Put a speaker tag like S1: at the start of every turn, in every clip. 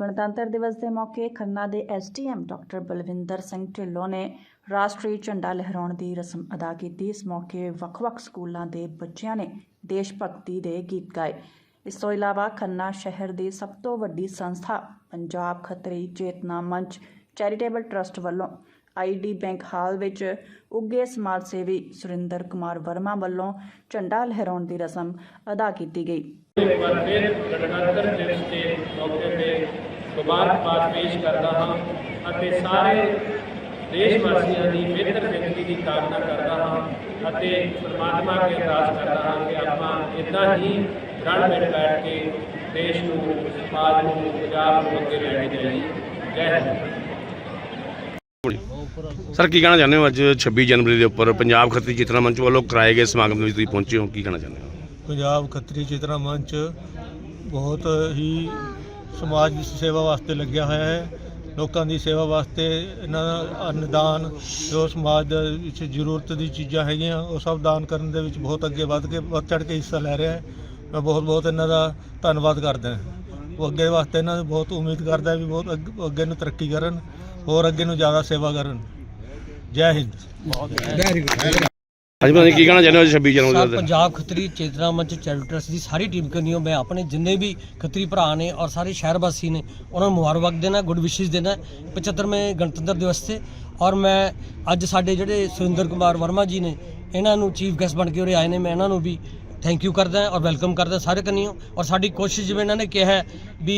S1: ਗਣਤੰਤਰ ਦਿਵਸ ਦੇ ਮੌਕੇ ਖੰਨਾ ਦੇ ਐਸਟੀਐਮ ਡਾਕਟਰ ਬਲਵਿੰਦਰ ਸਿੰਘ ਢਿੱਲੋਂ ਨੇ ਰਾਸ਼ਟਰੀ ਝੰਡਾ ਲਹਿਰਾਉਣ ਦੀ ਰਸਮ ਅਦਾ ਕੀਤੀ। ਇਸ ਮੌਕੇ ਵੱਖ-ਵੱਖ ਸਕੂਲਾਂ ਦੇ ਬੱਚਿਆਂ ਨੇ ਦੇਸ਼ ਭਗਤੀ ਦੇ ਗੀਤ ਗਾਏ। ਇਸ ਤੋਂ ਇਲਾਵਾ ਖੰਨਾ ਸ਼ਹਿਰ ਦੀ ਸਭ ਤੋਂ ਵੱਡੀ ਸੰਸਥਾ ਪੰਜਾਬ ਖੱਤਰੀ ਚੇਤਨਾ ਮੰਚ ਚੈਰੀਟੇਬਲ ਟਰਸਟ ਵੱਲੋਂ ਆਈਡੀ ਬੈਂਕ ਹਾਲ ਵਿੱਚ ਉੱਗੇ ਸਮਾਜ ਸੇਵੀ ਸੁਰਿੰਦਰ ਕੁਮਾਰ ਵਰਮਾ ਵੱਲੋਂ ਝੰਡਾ ਲਹਿਰਾਉਣ ਦੀ ਰਸਮ ਅਦਾ ਕੀਤੀ ਗਈ।
S2: ਵਾਰ ਫਿਰ ਗਣਤੰਤਰ ਦਿਵਸ ਦੇ ਮੌਕੇ ਤੇ ਮੁਬਾਰਕਬਾਦ ਪੇਸ਼ ਕਰਦਾ ਹਾਂ ਅਤੇ ਸਾਰੇ ਦੇਸ਼ ਵਾਸੀਆਂ ਦੀ ਬਿਹਤਰ ਜ਼ਿੰਦਗੀ ਦੀ ਕਾਮਨਾ ਕਰਦਾ ਹਾਂ ਅਤੇ ਪਰਮਾਤਮਾ ਅੱਗੇ ਅਰਦਾਸ ਕਰਦਾ ਹਾਂ ਕਿ ਆਪਾਂ ਇਦਾਂ ਹੀ ਰਲ ਮਿਲ ਬੈਠ ਕੇ ਦੇਸ਼ ਨੂੰ, ਸਮਾਜ ਨੂੰ, ਪੰਜਾਬ ਨੂੰ ਅੱਗੇ ਲੈ ਕੇ ਜਾਈਏ। ਜੈ ਹਿੰਦ।
S3: ਸਰ, ਕੀ ਕਹਿਣਾ ਚਾਹੁੰਦੇ ਹੋ ਅੱਜ 26 ਜਨਵਰੀ ਦੇ ਉੱਪਰ ਪੰਜਾਬ ਖੱਤਰੀ ਚੇਤਨਾ ਮੰਚ ਵੱਲੋਂ ਕਰਾਏ ਗਏ ਸਮਾਗਮ ਦੇ ਵਿੱਚ ਤੁਸੀਂ ਪਹੁੰਚੇ ਹੋ, ਕੀ ਕਹਿਣਾ ਚਾਹੁੰਦੇ ਹੋ?
S4: ਪੰਜਾਬ ਖੱਤਰੀ ਚੇਤਨਾ ਮੰਚ ਬਹੁਤ ਹੀ ਸਮਾਜ ਦੀ ਸੇਵਾ ਵਾਸਤੇ ਲੱਗਿਆ ਹੋਇਆ ਹੈ। ਲੋਕਾਂ ਦੀ ਸੇਵਾ ਵਾਸਤੇ ਇਹਨਾਂ ਦਾ ਅਨਦਾਨ, ਜੋ ਸਮਾਜ ਦੇ ਵਿੱਚ ਜ਼ਰੂਰਤ ਦੀ ਚੀਜ਼ਾਂ ਹੈਗੀਆਂ, ਉਹ ਸਭ ਦਾਨ ਕਰਨ ਦੇ ਵਿੱਚ ਬਹੁਤ ਅੱਗੇ ਵੱਧ ਕੇ, ਵੱਧ ਚੜ ਕੇ ਹਿੱਸਾ ਲੈ ਰਿਹਾ ਹੈ। ਮੈਂ ਬਹੁਤ ਬਹੁਤ ਇਹਨਾਂ ਦਾ ਧੰਨਵਾਦ ਕਰਦਾ ਉਹ ਅੱਗੇ ਵਾਸਤੇ ਇਹਨਾਂ ਨੂੰ ਬਹੁਤ ਉਮੀਦ ਕਰਦਾ ਵੀ ਬਹੁਤ ਅੱਗ- ਅੱਗੇ ਨੂੰ ਤਰੱਕੀ ਕਰਨ, ਹੋਰ ਅੱਗੇ ਨੂੰ ਜ਼ਿਆਦਾ ਸੇਵਾ ਕਰਨ। ਜੈ ਹਿੰਦ।
S3: ਅੱਜ ਪਤਾ ਨਹੀਂ ਕੀ ਕਹਿਣਾ ਚਾਹੁੰਦੇ ਹੋ ਅੱਜ 26 ਜਨਵਰੀ ਦੇ
S5: ਪੰਜਾਬ ਖੱਤਰੀ ਚੇਤਨਾ ਮੰਚ ਚੈਰੀਟੇਬਲ ਟਰਸਟ ਦੀ ਸਾਰੀ ਟੀਮ ਕਰਨੀ ਮੈਂ ਆਪਣੇ ਜਿੰਨੇ ਵੀ ਖੱਤਰੀ ਭਰਾ ਨੇ ਔਰ ਸਾਰੇ ਸ਼ਹਿਰ ਵਾਸੀ ਨੇ ਉਹਨਾਂ ਨੂੰ ਮੁਬਾਰਕਬਾਦ ਦੇਣਾ ਗੁੱਡ ਵਿਸ਼ੇਸ ਦੇਣਾ। 75ਵੇਂ ਗਣਤੰਤਰ ਦਿਵਸ ਤੇ। ਔਰ ਮੈਂ ਅੱਜ ਸਾਡੇ ਜਿਹੜੇ ਸੁਰਿੰਦਰ ਕੁਮਾਰ ਵਰਮਾ ਜੀ ਨੇ ਇਹਨਾਂ ਨੂੰ ਚੀਫ ਗੈਸਟ ਬਣ ਕੇ ਉਰੇ ਆਏ ਨੇ। ਮੈਂ ਇਹਨਾਂ ਨੂੰ ਵੀ ਥੈਂਕ ਯੂ ਕਰਦਾ ਔਰ ਵੈਲਕਮ ਕਰਦਾ ਸਾਰੇ ਕੰਨੀਓ। ਔਰ ਸਾਡੀ ਕੋਸ਼ਿਸ਼ ਜਿਵੇਂ ਇਹਨਾਂ ਨੇ ਕਿਹਾ ਵੀ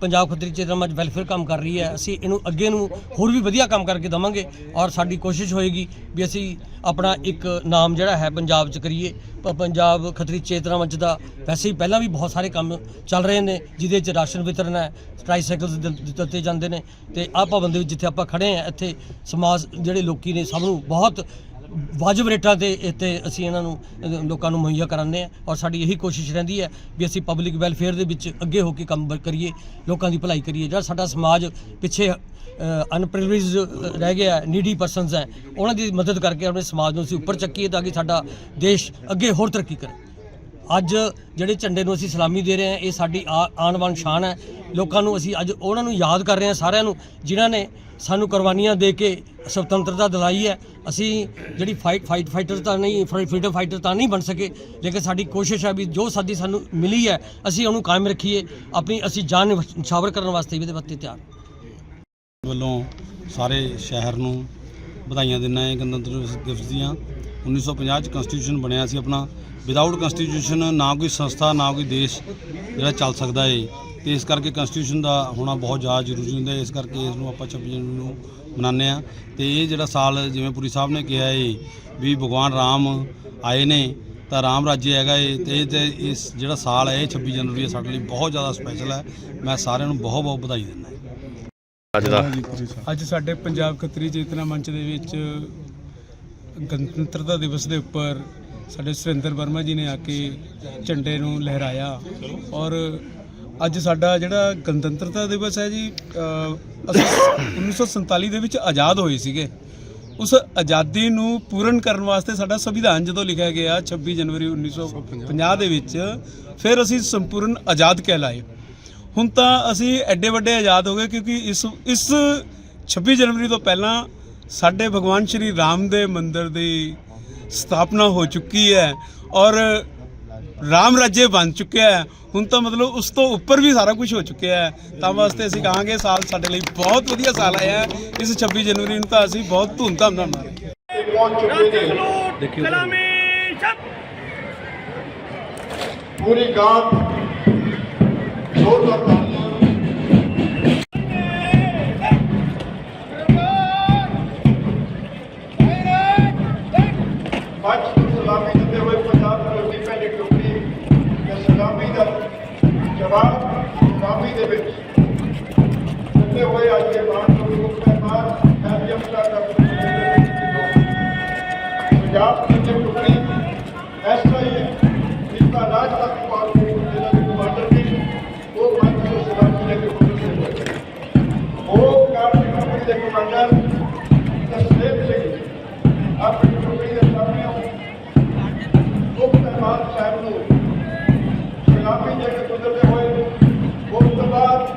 S5: ਪੰਜਾਬ ਖੱਤਰੀ ਚੇਤਨਾ ਮੰਚ ਵੈਲਫੇਅਰ ਕੰਮ ਕਰ ਰਹੀ ਹੈ। ਅਸੀਂ ਇਹਨੂੰ ਅੱਗੇ ਨੂੰ ਹੋਰ ਵੀ ਵਧੀਆ ਕੰਮ ਕਰਕੇ ਦਵਾਂਗੇ ਔਰ ਸਾਡੀ ਕੋਸ਼ਿਸ਼ ਹੋਏਗੀ ਵੀ ਅਸੀਂ ਆਪਣਾ ਇੱਕ ਨਾਮ ਜਿਹੜਾ ਹੈ ਪੰਜਾਬ 'ਚ ਕਰੀਏ। ਪ- ਪੰਜਾਬ ਖੱਤਰੀ ਚੇਤਨਾ ਮੰਚ ਦਾ ਵੈਸੇ ਹੀ ਪਹਿਲਾਂ ਵੀ ਬਹੁਤ ਸਾਰੇ ਕੰਮ ਚੱਲ ਰਹੇ ਨੇ, ਜਿਹਦੇ 'ਚ ਰਾਸ਼ਨ ਵਿਤਰਨ ਹੈ ਟ੍ਰਾਈਸਾਈਕਲਸ ਦਿੱਤੇ ਜਾਂਦੇ ਨੇ ਤੇ ਆਹ ਭਵਨ ਦੇ ਵਿੱਚ ਜਿੱਥੇ ਆਪਾਂ ਖੜੇ ਆ ਇੱਥੇ ਸਮਾਜ, ਜਿਹੜੇ ਲੋਕੀ ਨੇ ਸਭ ਨੂੰ ਬਹੁਤ ਵਾਜਬ ਰੇਟਾਂ ਤੇ ਇੱਥੇ ਅਸੀਂ ਇਹਨਾਂ ਨੂੰ ਅ, ਲੋਕਾਂ ਨੂੰ ਮੁਹੱਈਆ ਕਰਾਉਂਦੇ ਆ ਔਰ ਸਾਡੀ ਇਹੀ ਕੋਸ਼ਿਸ਼ ਰਹਿੰਦੀ ਹੈ ਵੀ ਅਸੀਂ ਪਬਲਿਕ ਵੈਲਫੇਅਰ ਦੇ ਵਿੱਚ ਅੱਗੇ ਹੋ ਕੇ ਕੰਮ ਬ- ਕਰੀਏ ਲੋਕਾਂ ਦੀ ਭਲਾਈ ਕਰੀਏ। ਜਿਹੜਾ ਸਾਡਾ ਸਮਾਜ ਪਿੱਛੇ ਅਨਪ੍ਰਿਵਿਲੇਜਡ ਰਹਿ ਗਿਆ ਨੀਡੀ ਪਰਸਨਸ ਹੈ ਉਹਨਾਂ ਦੀ ਮਦਦ ਕਰਕੇ ਆਪਣੇ ਸਮਾਜ ਨੂੰ ਅਸੀਂ ਉੱਪਰ ਚੱਕੀਏ ਤਾਂ ਕਿ ਸਾਡਾ ਦੇਸ਼ ਅੱਗੇ ਹੋਰ ਤਰੱਕੀ ਕਰੇ। ਅੱਜ ਜਿਹੜੇ ਝੰਡੇ ਨੂੰ ਅਸੀਂ ਸਲਾਮੀ ਦੇ ਰਹੇ ਹਾਂ, ਇਹ ਸਾਡੀ ਆ- ਆਉਣ ਵਾਲੀ ਸ਼ਾਨ ਹੈ। ਲੋਕਾਂ ਨੂੰ ਅਸੀਂ ਅੱਜ ਉਹਨਾਂ ਨੂੰ ਯਾਦ ਕਰ ਰਹੇ ਹਾਂ, ਸਾਰਿਆਂ ਨੂੰ, ਜਿਨ੍ਹਾਂ ਨੇ ਸਾਨੂੰ ਕੁਰਬਾਨੀਆਂ ਦੇ ਕੇ ਸੁਤੰਤਰਤਾ ਦਿਲਾਈ ਹੈ। ਅਸੀਂ ਜਿਹੜੀ ਫਾਈਟ ਫਾਈਟ ਫਾਈਟਰ ਤਾਂ ਨਹੀਂ ਫਰੀडम ਫਾਈਟਰ ਤਾਂ ਨਹੀਂ ਬਣ ਸਕੇ, ਲੇਕਿਨ ਸਾਡੀ ਕੋਸ਼ਿਸ਼ ਹੈ ਵੀ ਜੋ ਸਾਡੀ ਸਾਨੂੰ ਮਿਲੀ ਹੈ, ਅਸੀਂ ਉਹਨੂੰ ਕਾਇਮ ਰੱਖੀਏ। ਆਪਣੀ ਅਸੀਂ ਜਾਨ ਨਿਛਾਵਰ ਕਰਨ ਵਾਸਤੇ ਵੀ ਇਹਦੇ ਵਾਸਤੇ ਤਿਆਰ।
S6: ਵੱਲੋਂ ਸਾਰੇ ਸ਼ਹਿਰ ਨੂੰ ਵਧਾਈਆਂ ਦਿੰਦਾ ਹੈ ਗਣਤੰਤਰ ਦਿਵਸ ਦੀਆਂ। 1950 ਚ ਕਨਸਟੀਟਿਊਸ਼ਨ ਬਣਿਆ ਸੀ ਆਪਣਾ। ਵਿਦਆਊਟ ਕਨਸਟੀਟਿਊਸ਼ਨ ਨਾ ਕੋਈ ਸੰਸਥਾ ਨਾ ਕੋਈ ਦੇਸ਼ ਜਿਹੜਾ ਚੱਲ ਸਕਦਾ ਏ। ਤੇ ਇਸ ਕਰਕੇ ਕਨਸਟੀਟਿਊਸ਼ਨ ਦਾ ਹੋਣਾ ਬਹੁਤ ਜ਼ਿਆਦਾ ਜ਼ਰੂਰੀ ਹੁੰਦਾ ਹੈ ਇਸ ਕਰਕੇ ਇਸ ਨੂੰ ਆਪਾਂ 26 ਜਨਵਰੀ ਨੂੰ ਮਨਾਉਂਦੇ ਆ ਤੇ ਇਹ ਜਿਹੜਾ ਸਾਲ ਜਿਵੇਂ ਪੁਰੀ ਸਾਹਿਬ ਨੇ ਕਿਹਾ ਏ ਵੀ ਭਗਵਾਨ ਰਾਮ ਆਏ ਨੇ ਤਾਂ ਰਾਮ ਰਾਜ්‍ය ਹੈਗਾ ਏ। ਤੇ ਇਹ ਤੇ ਇਸ ਜਿਹੜਾ ਸਾਲ ਹੈ ਇਹ 26 ਜਨਵਰੀ ਹੈ। ਸਾਡੇ ਲਈ ਬਹੁਤ ਜ਼ਿਆਦਾ ਸਪੈਸ਼ਲ ਹੈ। ਮੈਂ ਸਾਰਿਆਂ ਨੂੰ ਬਹੁਤ ਬਹੁਤ ਵਧਾਈ ਦਿੰਦਾ
S3: ਅੱਜ ਦਾ।
S7: ਅੱਜ ਸਾਡੇ ਪੰਜਾਬ ਖੱਤਰੀ ਚੇਤਨਾ ਮੰਚ ਦੇ ਵਿੱਚ ਗਣਤੰਤਰਤਾ ਦਿਵਸ ਦੇ ਉੱਪਰ ਸਾਡੇ ਸੁਰਿੰਦਰ ਵਰਮਾ ਜੀ ਨੇ ਆ ਕੇ ਝੰਡੇ ਨੂੰ ਲਹਿਰਾਇਆ। ਔਰ ਅੱਜ ਸਾਡਾ ਜਿਹੜਾ ਗਣਤੰਤਰਤਾ ਦਿਵਸ ਹੈ ਜੀ ਅ, ਅਸੀਂ 1947 ਦੇ ਵਿੱਚ ਆਜ਼ਾਦ ਹੋਏ ਸੀਗੇ। ਉਸ ਆਜ਼ਾਦੀ ਨੂੰ ਪੂਰਨ ਕਰਨ ਵਾਸਤੇ ਸਾਡਾ ਸੰਵਿਧਾਨ ਜਦੋਂ ਲਿਖਿਆ ਗਿਆ 26 ਜਨਵਰੀ 1950 ਦੇ ਵਿੱਚ ਫਿਰ ਅਸੀਂ ਸੰਪੂਰਨ ਆਜ਼ਾਦ ਕਹਿਲਾਏ। ਹੁਣ ਤਾਂ ਅਸੀਂ ਐਡੇ ਵੱਡੇ ਆਜ਼ਾਦ ਹੋ ਗਏ ਕਿਉਂਕਿ ਇਸ ਇਸ 26 ਜਨਵਰੀ ਤੋਂ ਪਹਿਲਾਂ ਸਾਡੇ ਭਗਵਾਨ ਸ਼੍ਰੀ ਰਾਮ ਦੇ ਮੰਦਿਰ ਦੀ ਸਥਾਪਨਾ ਹੋ ਚੁੱਕੀ ਹੈ ਔਰ ਰਾਮ ਰਾਜੇ ਬਣ ਚੁੱਕਿਆ ਹੈ। ਹੁਣ ਤਾਂ ਮਤਲਬ ਉਸ ਤੋਂ ਉੱਪਰ ਵੀ ਸਾਰਾ ਕੁਝ ਹੋ ਚੁੱਕਿਆ ਹੈ। ਤਾਂ ਵਾਸਤੇ ਅਸੀਂ ਕਹਾਂਗੇ ਸਾਲ ਸਾਡੇ ਲਈ ਬਹੁਤ ਵਧੀਆ ਸਾਲ ਆਇਆ ਇਸ 26 ਜਨਵਰੀ ਨੂੰ ਤਾਂ ਅਸੀਂ ਬਹੁਤ ਧੂਮਧਾਮ ਨਾਲ ਮਨਾਵਾਂਗੇ।
S8: ਪੂਰੀ ਗਾਤ ਜ਼ੋਰਦਾਰ ਤਾਲੀਆਂ ਜਵਾਬ ਸਲਾਮੀ ਦੇ ਵਿੱਚ ਦਿੰਦੇ ਹੋਏ ਅੱਜ ਦੇ ਬਾਅਦ ਨੂੰ ਮੁੱਖ ਮਹਿਮਾਨ ਐਮਐਮ ਸਾਹਿਬ ਦਾ ਪੰਜਾਬ مہینے کے گزرتے ہوئے مختلف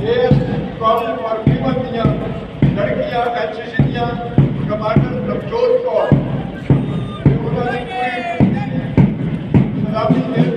S8: دیش قوم اور قیمت دیا لڑکیاں این سی دیا کمانڈر نوجوت کور انہوں نے پوری شرابی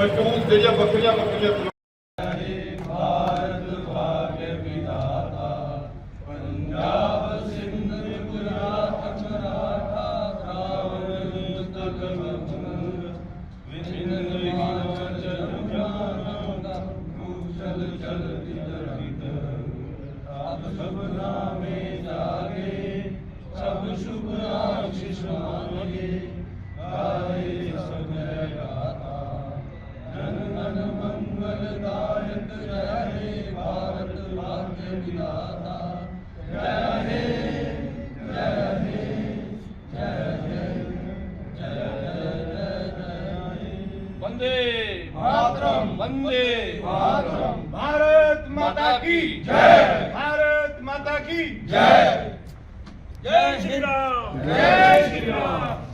S8: Başkanımız deriye bakıya bakıya मातरम
S2: वंदे मातरम
S8: भारत माता की जय भारत माता की जय
S2: जय श्री राम
S8: जय श्री राम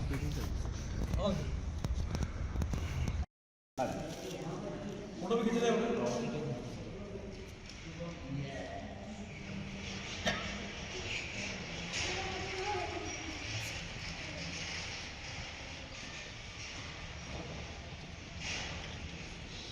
S8: फोटो भी खींच रहे हो